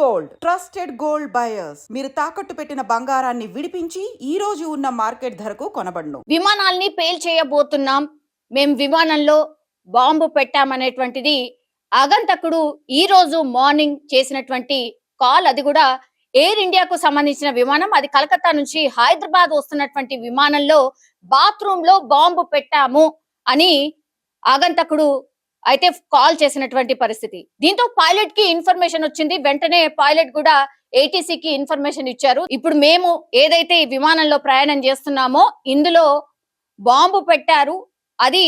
Gold. Trusted gold buyers. మీరు తాకట్టు పెట్టిన బంగారాన్ని విడిపించి ఈ రోజు ఉన్న మార్కెట్ ధరకు కొనబడను. విమానాల్ని పేల్ చేయబోతున్నాం. మేం విమానంలో బాంబు పెట్టామనేటువంటిది అగంతకుడు ఈ రోజు మార్నింగ్ చేసినటువంటి కాల్. అది కూడా ఎయిర్ ఇండియాకు సంబంధించిన విమానం. అది కలకత్తా నుంచి హైదరాబాద్ వస్తున్నటువంటి విమానంలో బాత్రూమ్లో బాంబు పెట్టాము అని ఆగంతకుడు అయితే కాల్ చేసినటువంటి పరిస్థితి. దీంతో పైలట్కి ఇన్ఫర్మేషన్ వచ్చింది. వెంటనే పైలట్ కూడా ఏటీసీకి కి ఇన్ఫర్మేషన్ ఇచ్చారు. ఇప్పుడు మేము ఏదైతే ఈ విమానంలో ప్రయాణం చేస్తున్నామో ఇందులో బాంబు పెట్టారు. అది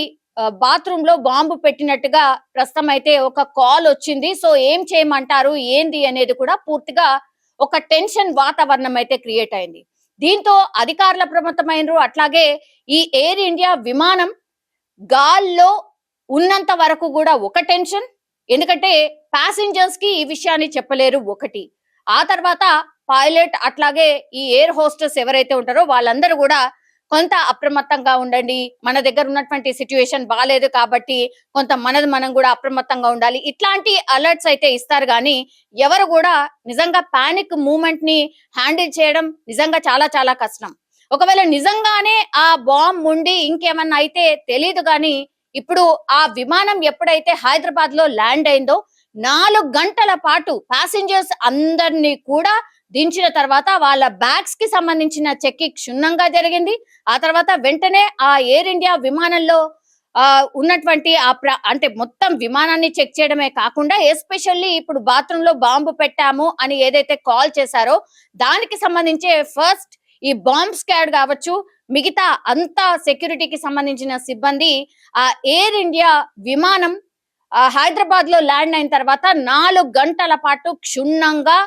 బాత్రూమ్లో బాంబు పెట్టినట్టుగా ప్రస్తుతం అయితే ఒక కాల్ వచ్చింది. సో ఏం చేయమంటారు? ఏంది అనేది కూడా పూర్తిగా ఒక టెన్షన్ వాతావరణం అయితే క్రియేట్ అయింది. దీంతో అధికారుల ప్రమత్తమైనరు అట్లాగే ఈ ఎయిర్ ఇండియా విమానం గాల్లో ఉన్నంత వరకు కూడా ఒక టెన్షన్ ఎందుకంటే ప్యాసింజర్స్కి ఈ విషయాన్ని చెప్పలేరు ఒకటి. ఆ తర్వాత పైలట్ అట్లాగే ఈ ఎయిర్ హోస్టెస్ ఎవరైతే ఉంటారో వాళ్ళందరూ కూడా కొంత అప్రమత్తంగా ఉండండి మన దగ్గర ఉన్నటువంటి సిచ్యువేషన్ బాగాలేదు కాబట్టి కొంత మనది మనం కూడా అప్రమత్తంగా ఉండాలి. ఇట్లాంటి అలర్ట్స్ అయితే ఇస్తారు కానీ ఎవరు కూడా నిజంగా పానిక్ మూమెంట్ని హ్యాండిల్ చేయడం నిజంగా చాలా చాలా కష్టం. ఒకవేళ నిజంగానే ఆ బాంబ్ ఉండి ఇంకేమన్నా అయితే తెలియదు కానీ ఇప్పుడు ఆ విమానం ఎప్పుడైతే హైదరాబాద్లో ల్యాండ్ అయిందో నాలుగు గంటల పాటు ప్యాసింజర్స్ అందరినీ కూడా దించిన తర్వాత వాళ్ళ బ్యాగ్స్కి సంబంధించిన చెక్కి క్షుణ్ణంగా జరిగింది. ఆ తర్వాత వెంటనే ఆ ఎయిర్ ఇండియా విమానంలో ఆ ఉన్నటువంటి ఆ ప్ర అంటే మొత్తం విమానాన్ని చెక్ చేయడమే కాకుండా ఎస్పెషల్లీ ఇప్పుడు బాత్రూమ్లో బాంబు పెట్టాము అని ఏదైతే కాల్ చేశారో దానికి సంబంధించే ఫస్ట్ ఈ బాంబ్ స్క్వాడ్ కావచ్చు మిగతా అంతా సెక్యూరిటీకి సంబంధించిన సిబ్బంది ఆ ఎయిర్ ఇండియా విమానం హైదరాబాద్లో ల్యాండ్ అయిన తర్వాత నాలుగు గంటల పాటు క్షుణ్ణంగా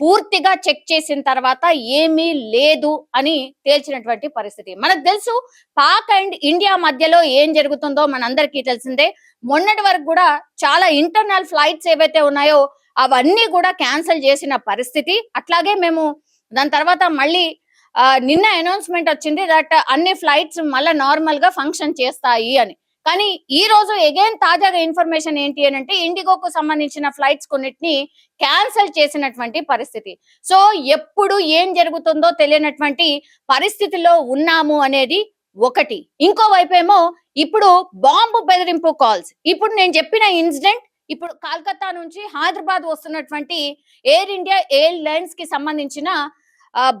పూర్తిగా చెక్ చేసిన తర్వాత ఏమీ లేదు అని తేల్చినటువంటి పరిస్థితి. మనకు తెలుసు పాక్ అండ్ ఇండియా మధ్యలో ఏం జరుగుతుందో మనందరికీ తెలిసిందే. మొన్నటి వరకు కూడా చాలా ఇంటర్నల్ ఫ్లైట్స్ ఏవైతే ఉన్నాయో అవన్నీ కూడా క్యాన్సిల్ చేసిన పరిస్థితి. అట్లాగే మేము దాని తర్వాత మళ్ళీ నిన్న అనౌన్స్మెంట్ వచ్చింది దట్ అన్ని ఫ్లైట్స్ మళ్ళీ నార్మల్గా ఫంక్షన్ చేస్తాయి అని. కానీ ఈ రోజు అగైన్ తాజాగా ఇన్ఫర్మేషన్ ఏంటి అని అంటే ఇండిగోకు సంబంధించిన ఫ్లైట్స్ కొన్నిటిని క్యాన్సిల్ చేసినటువంటి పరిస్థితి. సో ఎప్పుడు ఏం జరుగుతుందో తెలియనటువంటి పరిస్థితిలో ఉన్నాము అనేది ఒకటి. ఇంకో ఏమో ఇప్పుడు బాంబు బెదిరింపు కాల్స్ ఇప్పుడు నేను చెప్పిన ఇన్సిడెంట్ ఇప్పుడు కలకత్తా నుంచి హైదరాబాద్ వస్తున్నటువంటి ఎయిర్ ఇండియా ఎయిర్ లైన్స్కి సంబంధించిన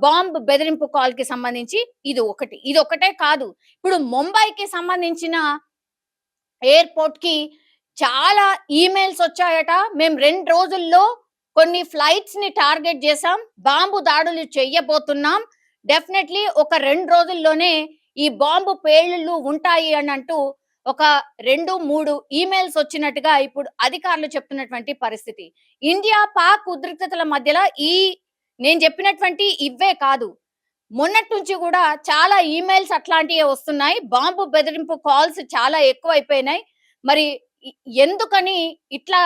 బాంబ్ బెదిరింపు కాల్కి సంబంధించి ఇది ఒకటి. ఇది ఒకటే కాదు. ఇప్పుడు ముంబైకి సంబంధించిన ఎయిర్పోర్ట్కి చాలా ఈమెయిల్స్ వచ్చాయట. మేము రెండు రోజుల్లో కొన్ని ఫ్లైట్స్ని టార్గెట్ చేసాం బాంబు దాడులు చెయ్యబోతున్నాం డెఫినెట్లీ ఒక రెండు రోజుల్లోనే ఈ బాంబు పేలుళ్ళు ఉంటాయి అని అంటూ ఒక రెండు మూడు ఈమెయిల్స్ వచ్చినట్టుగా ఇప్పుడు అధికారులు చెప్తున్నటువంటి పరిస్థితి. ఇండియా పాక్ ఉద్రిక్తతల మధ్యలో ఈ నేను చెప్పినటువంటి ఇవే కాదు. మొన్నటి నుంచి కూడా చాలా ఈమెయిల్స్ అట్లాంటివి వస్తున్నాయి. బాంబు బెదిరింపు కాల్స్ చాలా ఎక్కువైపోయినాయి. మరి ఎందుకని ఇట్లా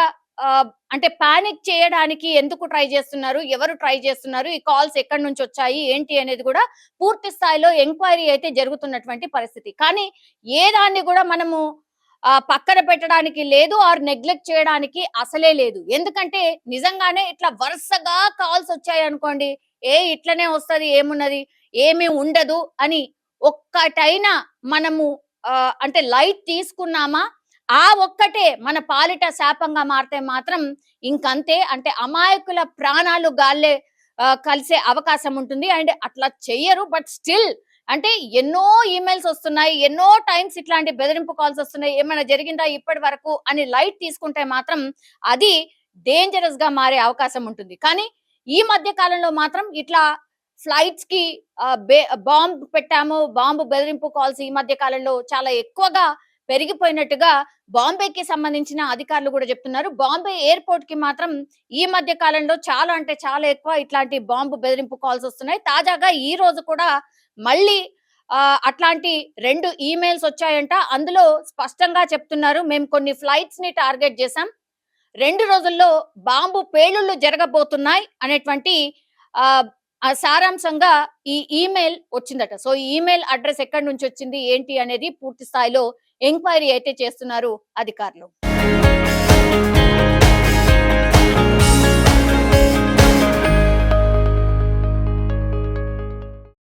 ఆ, అంటే పానిక్ చేయడానికి ఎందుకు ట్రై చేస్తున్నారు? ఎవరు ట్రై చేస్తున్నారు? ఈ కాల్స్ ఎక్కడి నుంచి వచ్చాయి? ఏంటి అనేది కూడా పూర్తి స్థాయిలో ఎంక్వైరీ అయితే జరుగుతున్నటువంటి పరిస్థితి. కానీ ఏ దాన్ని కూడా మనము పక్కన పెట్టడానికి లేదు ఆర్ నెగ్లెక్ట్ చేయడానికి అసలే లేదు. ఎందుకంటే నిజంగానే ఇట్లా వరుసగా కాల్స్ వచ్చాయి అనుకోండి ఏ ఇట్లనే వస్తుంది ఏమున్నది ఏమీ ఉండదు అని ఒక్కటైనా మనము అంటే లైట్ తీసుకున్నామా ఆ ఒక్కటే మన పాలిట శాపంగా మారితే మాత్రం ఇంకంతే. అంటే అమాయకుల ప్రాణాలు గాల్లే కలిసే అవకాశం ఉంటుంది. అండ్ అట్లా చెయ్యరు బట్ స్టిల్ అంటే ఎన్నో ఈమెయిల్స్ వస్తున్నాయి ఎన్నో టైమ్స్ ఇట్లాంటి బెదిరింపు కాల్స్ వస్తున్నాయి ఏమైనా జరిగిందా ఇప్పటి వరకు అని లైట్ తీసుకుంటే మాత్రం అది డేంజరస్గా మారే అవకాశం ఉంటుంది. కానీ ఈ మధ్య కాలంలో మాత్రం ఇట్లా ఫ్లైట్స్కి బాంబు బాంబ్ పెట్టాము బాంబు బెదిరింపు కాల్స్ ఈ మధ్య కాలంలో చాలా ఎక్కువగా పెరిగిపోయినట్టుగా బాంబేకి సంబంధించిన అధికారులు కూడా చెప్తున్నారు. బాంబే ఎయిర్పోర్ట్కి మాత్రం ఈ మధ్య కాలంలో చాలా అంటే చాలా ఎక్కువ ఇట్లాంటి బాంబు బెదిరింపు కాల్స్ వస్తున్నాయి. తాజాగా ఈ రోజు కూడా మళ్ళీ అట్లాంటి రెండు ఈమెయిల్స్ వచ్చాయంట. అందులో స్పష్టంగా చెప్తున్నారు మేము కొన్ని ఫ్లైట్స్ని టార్గెట్ చేశాం. రెండు రోజుల్లో బాంబు పేలుళ్ళు జరగబోతున్నాయి అనేటువంటి ఆ సారాంశంగా ఈ ఈమెయిల్ వచ్చిందట. సో ఈ ఈమెయిల్ అడ్రస్ ఎక్కడి నుంచి వచ్చింది ఏంటి అనేది పూర్తి స్థాయిలో ఎంక్వైరీ అయితే చేస్తున్నారు అధికారులు.